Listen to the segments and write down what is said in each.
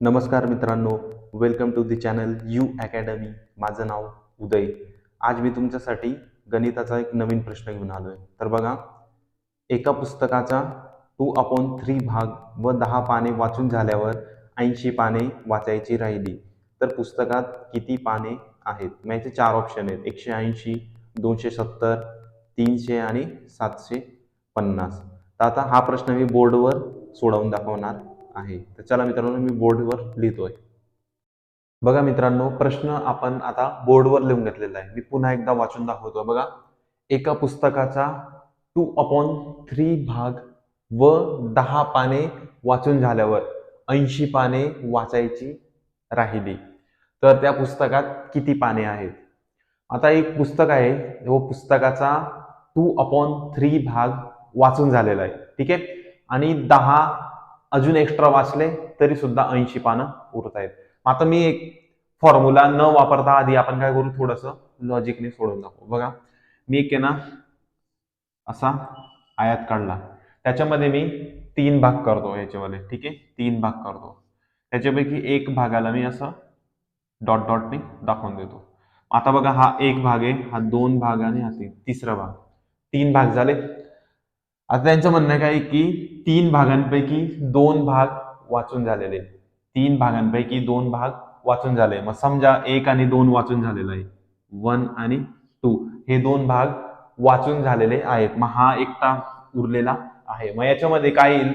नमस्कार मित्रांनो welcome to the channel U academy माझं नाव उदय. आज मी तुमच्यासाठी गणिताचा एक नवीन प्रश्न घेऊन आलो आहे तर बघा एका पुस्तकाचा टू अपॉन थ्री भाग व दहा पाने वाचून झाल्यावर ऐंशी पाने वाचायची राहिली. तर पुस्तकात किती पाने आहेत? याचे चार ऑप्शन आहेत. एकशे ऐंशी दोनशे सत्तर तीनशे आणि सातशे पन्नास. तर आता हा प्रश्न मी बोर्डवर सोडवून दाखवणार. आहे. तर चला मित्रांनो मी बोर्डवर लिहितोय. बघा मित्रांनो प्रश्न आपण आता बोर्डवर लिहून घेतलेला आहे. मी पुन्हा एकदा वाचून दाखवतो बघा एका पुस्तकाचा टू अपॉन थ्री भाग व दहा पाने वाचून झाल्यावर ऐंशी पाने वाचायची राहिली. तर त्या पुस्तकात किती पाने आहेत? आता एक पुस्तक आहे. व पुस्तकाचा टू अपॉन थ्री भाग वाचून झालेला आहे. ठीक आहे? आणि दहा अजून एक्स्ट्रा वाचले तरी सुद्धा ऐंशी पानं उरत आहेत आता मी एक फॉर्म्युला न वापरता आधी आपण काय करू थोडंसं लॉजिकने सोडून दाखवू. बघा मी एक आहे ना असा आयात काढला. त्याच्यामध्ये मी तीन भाग करतो याच्यामध्ये ठीक आहे? तीन भाग करतो. त्याच्यापैकी एक भागाला मी असं डॉट डॉटने दाखवून देतो. आता बघा हा एक भाग आहे हा दोन भाग आणि हा तीन तिसरा भाग. तीन भाग झाले. आता त्यांचं म्हणणं काय की तीन भागांपैकी दोन भाग वाचून झालेले. तीन भागांपैकी दोन भाग वाचून झाले. मग समजा एक आणि दोन वाचून झालेलं आहे. वन आणि टू हे दोन भाग वाचून झालेले आहेत. मग हा एकटा उरलेला आहे. मग याच्यामध्ये काय येईल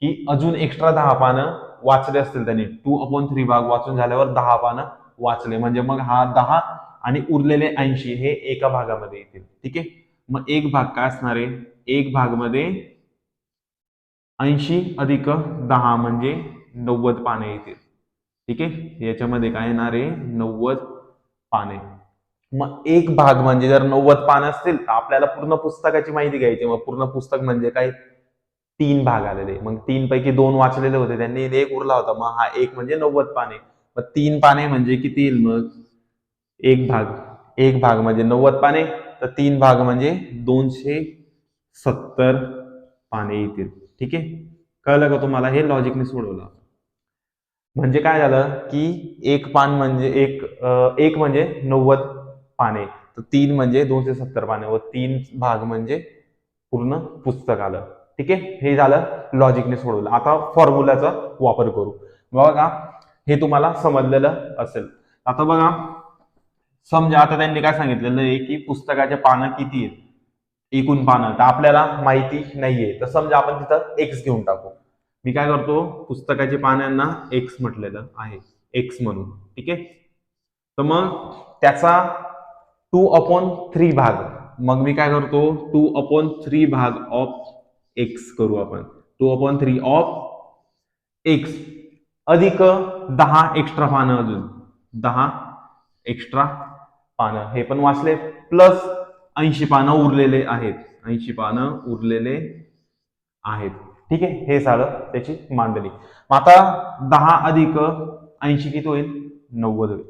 की अजून एक्स्ट्रा दहा पानं वाचले असतील त्यांनी. टू अपॉन थ्री भाग वाचून झाल्यावर दहा पानं वाचले. म्हणजे मग हा दहा आणि उरलेले ऐंशी हे एका भागामध्ये येतील. ठीक आहे? मग एक भाग काय असणार आहे? एक भागमध्ये ऐंशी अधिक दहा म्हणजे नव्वद पाने येतील. ठीक आहे? याच्यामध्ये काय येणार आहे? नव्वद पाने. मग एक भाग म्हणजे जर नव्वद पान असतील तर आपल्याला पूर्ण पुस्तकाची माहिती घ्यायची. मग पूर्ण पुस्तक म्हणजे काय? तीन भाग आलेले. मग तीन पैकी दोन वाचलेले होते. त्यांनी एक उरला होता. मग हा एक म्हणजे नव्वद पाने. मग तीन पाने म्हणजे किती येईल मग? एक भाग. एक भाग म्हणजे नव्वद पाने. तर तीन भाग म्हणजे दोनशे सत्तर पाने येतील. ठीक आहे? कळलं का तुम्हाला? हे लॉजिकने सोडवलं. म्हणजे काय झालं की एक पान म्हणजे एक एक म्हणजे नव्वद पाने. तर तीन म्हणजे दोनशे सत्तर पाने व तीन भाग म्हणजे पूर्ण पुस्तक आलं. ठीक आहे? हे झालं लॉजिकने सोडवलं. आता फॉर्म्युलाचा वापर करू. बघा हे तुम्हाला समजलेलं असेल. आता बघा समजा आता त्यांनी काय सांगितलेलं आहे की पुस्तकाचे पानं किती आहेत? एकूण पानं. तर आपल्याला माहिती नाहीये. तर समजा आपण तिथं एक्स घेऊन टाकू. मी काय करतो? पुस्तकाच्या पानांना एक्स म्हटलेलं आहे. एक्स म्हणून. ठीक आहे? तर मग त्याचा टू अपॉन थ्री भाग. मग मी काय करतो? टू अपॉन थ्री भाग ऑफ एक्स करू आपण. Two upon three of X अधिक दहा एक्स्ट्रा पानं अजून. दहा एक्स्ट्रा पानं. हे पण वाचले. प्लस ऐंशी पानं उरलेले आहेत. ऐंशी पानं उरलेले आहेत. ठीक आहे? हे झालं त्याची मांडणी. मग आता दहा अधिक ऐंशी किती होईल? नव्वद होईल.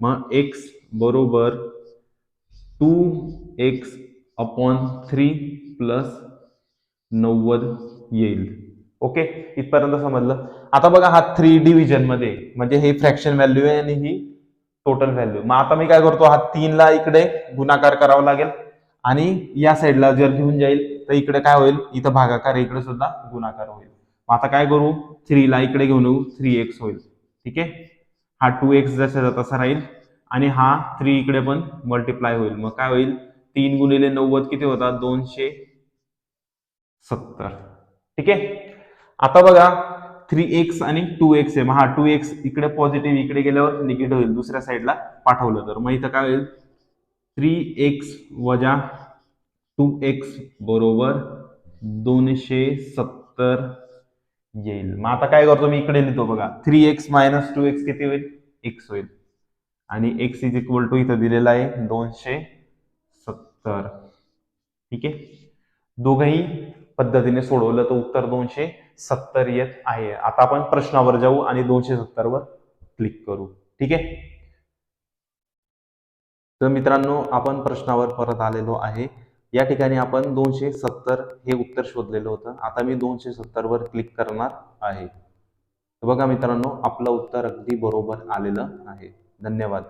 मग एक्स बरोबर two X upon three plus नव्वद येईल. ओके? इथपर्यंत समजलं? आता बघा हा थ्री डिव्हिजनमध्ये म्हणजे हे फ्रॅक्शन व्हॅल्यू आहे आणि ही टोटल व्हॅल्यू मग आता मी काय करतो हा तीनला इकडे गुणाकार करावा लागेल. आणि या साईडला जर घेऊन जाईल तर इकडे काय होईल? इथं भागाकार इकडे सुद्धा गुणाकार होईल. मग आता काय करू? थ्रीला इकडे घेऊन येऊ थ्री एक्स होईल. ठीक आहे? हा टू एक्स जसा तसा राहील. आणि हा थ्री इकडे पण मल्टिप्लाय होईल. मग काय होईल? तीन गुणिले नव्वद किती होतात दोनशे सत्तर. ठीक आहे? आता बघा थ्री एक्स आणि टू एक्स आहे. मग हा टू एक्स इकडे पॉझिटिव्ह इकडे गेल्यावर निगेटिव्ह होईल. दुसऱ्या साईडला पाठवलं तर. मग इथं काय होईल? थ्री एक्स वजा टू एक्स बरोबर दोनशे सत्तर येईल. मग आता काय करतो? मी इकडे लिहितो बघा. Three X minus two X किती होईल? एक्स होईल. आणि एक्स इज इक्वल टू इथं दिलेला आहे दोनशे सत्तर. ठीक आहे? दोघही पद्धतीने सोडवलं तर उत्तर दोनशे सत्तर येत आहे. आता आपण प्रश्नावर जाऊ आणि दोनशे सत्तर वर क्लिक करू. ठीक आहे? तर मित्रांनो आपण प्रश्नावर परत आलेलो आहे. या ठिकाणी आपण दोनशे सत्तर हे उत्तर शोधलेलं होतं. आता मी दोनशे सत्तर वर क्लिक करणार आहे. बघा मित्रांनो आपलं उत्तर अगदी बरोबर आलेलं आहे. धन्यवाद.